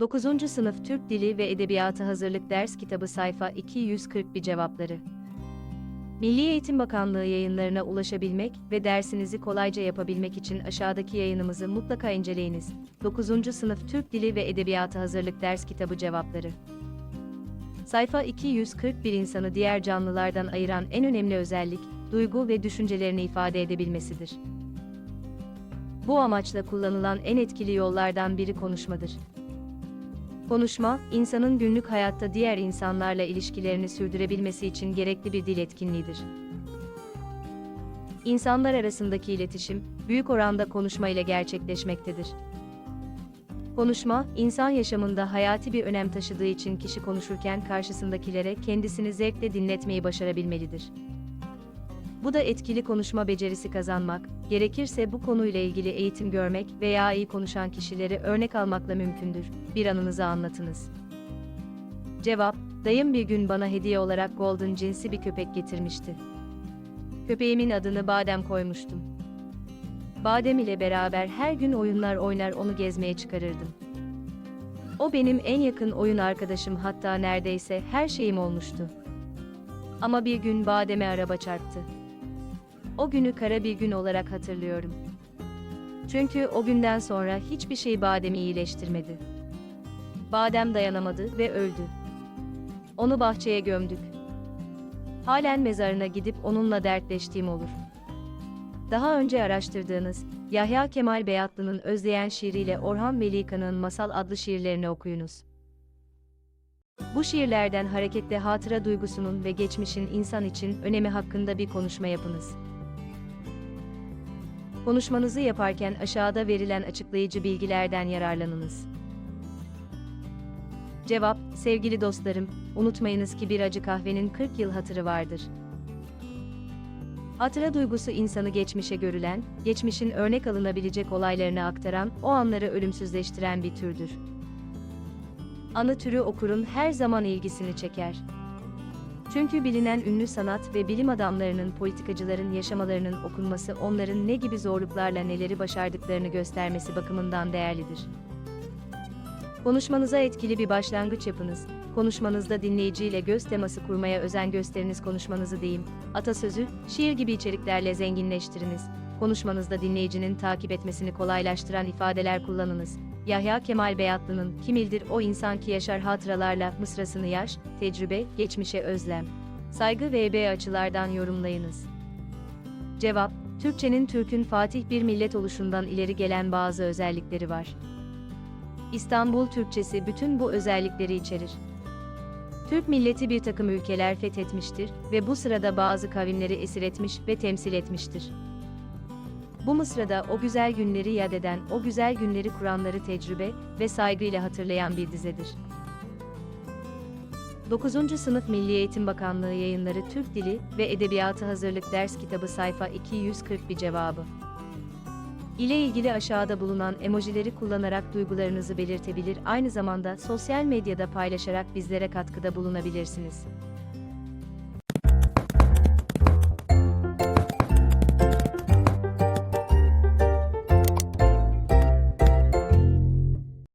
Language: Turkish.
9. Sınıf Türk Dili ve Edebiyatı Hazırlık Ders Kitabı sayfa 241 cevapları. Milli Eğitim Bakanlığı yayınlarına ulaşabilmek ve dersinizi kolayca yapabilmek için aşağıdaki yayınımızı mutlaka inceleyiniz. 9. Sınıf Türk Dili ve Edebiyatı Hazırlık Ders Kitabı cevapları. Sayfa 241 insanı diğer canlılardan ayıran en önemli özellik, duygu ve düşüncelerini ifade edebilmesidir. Bu amaçla kullanılan en etkili yollardan biri konuşmadır. Konuşma, insanın günlük hayatta diğer insanlarla ilişkilerini sürdürebilmesi için gerekli bir dil etkinliğidir. İnsanlar arasındaki iletişim, büyük oranda konuşma ile gerçekleşmektedir. Konuşma, insan yaşamında hayati bir önem taşıdığı için kişi konuşurken karşısındakilere kendisini zevkle dinletmeyi başarabilmelidir. Bu da etkili konuşma becerisi kazanmak, gerekirse bu konuyla ilgili eğitim görmek veya iyi konuşan kişileri örnek almakla mümkündür. Bir anınızı anlatınız. Cevap, dayım bir gün bana hediye olarak golden cinsi bir köpek getirmişti. Köpeğimin adını Badem koymuştum. Badem ile beraber her gün oyunlar oynar onu gezmeye çıkarırdım. O benim en yakın oyun arkadaşım hatta neredeyse her şeyim olmuştu. Ama bir gün Badem'e araba çarptı. O günü kara bir gün olarak hatırlıyorum. Çünkü o günden sonra hiçbir şey Badem'i iyileştirmedi. Badem dayanamadı ve öldü. Onu bahçeye gömdük. Halen mezarına gidip onunla dertleştiğim olur. Daha önce araştırdığınız Yahya Kemal Beyatlı'nın Özleyen şiiriyle Orhan Velika'nın Masal adlı şiirlerini okuyunuz. Bu şiirlerden hareketle hatıra duygusunun ve geçmişin insan için önemi hakkında bir konuşma yapınız. Konuşmanızı yaparken aşağıda verilen açıklayıcı bilgilerden yararlanınız. Cevap, sevgili dostlarım, unutmayınız ki bir acı kahvenin 40 yıl hatırı vardır. Hatıra duygusu insanı geçmişe görülen, geçmişin örnek alınabilecek olaylarını aktaran, o anları ölümsüzleştiren bir türdür. Anı türü okurun her zaman ilgisini çeker. Çünkü bilinen ünlü sanat ve bilim adamlarının politikacıların yaşamalarının okunması onların ne gibi zorluklarla neleri başardıklarını göstermesi bakımından değerlidir. Konuşmanıza etkili bir başlangıç yapınız. Konuşmanızda dinleyiciyle göz teması kurmaya özen gösteriniz konuşmanızı deyim, atasözü, şiir gibi içeriklerle zenginleştiriniz. Konuşmanızda dinleyicinin takip etmesini kolaylaştıran ifadeler kullanınız. Yahya Kemal Beyatlı'nın Kimildir o insan ki yaşar hatıralarla mısrasını yaş, tecrübe, geçmişe özlem. Saygı ve ebe açılardan yorumlayınız. Cevap, Türkçenin Türk'ün Fatih bir millet oluşundan ileri gelen bazı özellikleri var. İstanbul Türkçesi bütün bu özellikleri içerir. Türk milleti bir takım ülkeler fethetmiştir ve bu sırada bazı kavimleri esir etmiş ve temsil etmiştir. Bu mısrada o güzel günleri yad eden, o güzel günleri kuranları tecrübe ve saygıyla hatırlayan bir dizedir. 9. Sınıf Milli Eğitim Bakanlığı Yayınları Türk Dili ve Edebiyatı Hazırlık Ders Kitabı sayfa 241 cevabı. ile ilgili aşağıda bulunan emojileri kullanarak duygularınızı belirtebilir, aynı zamanda sosyal medyada paylaşarak bizlere katkıda bulunabilirsiniz.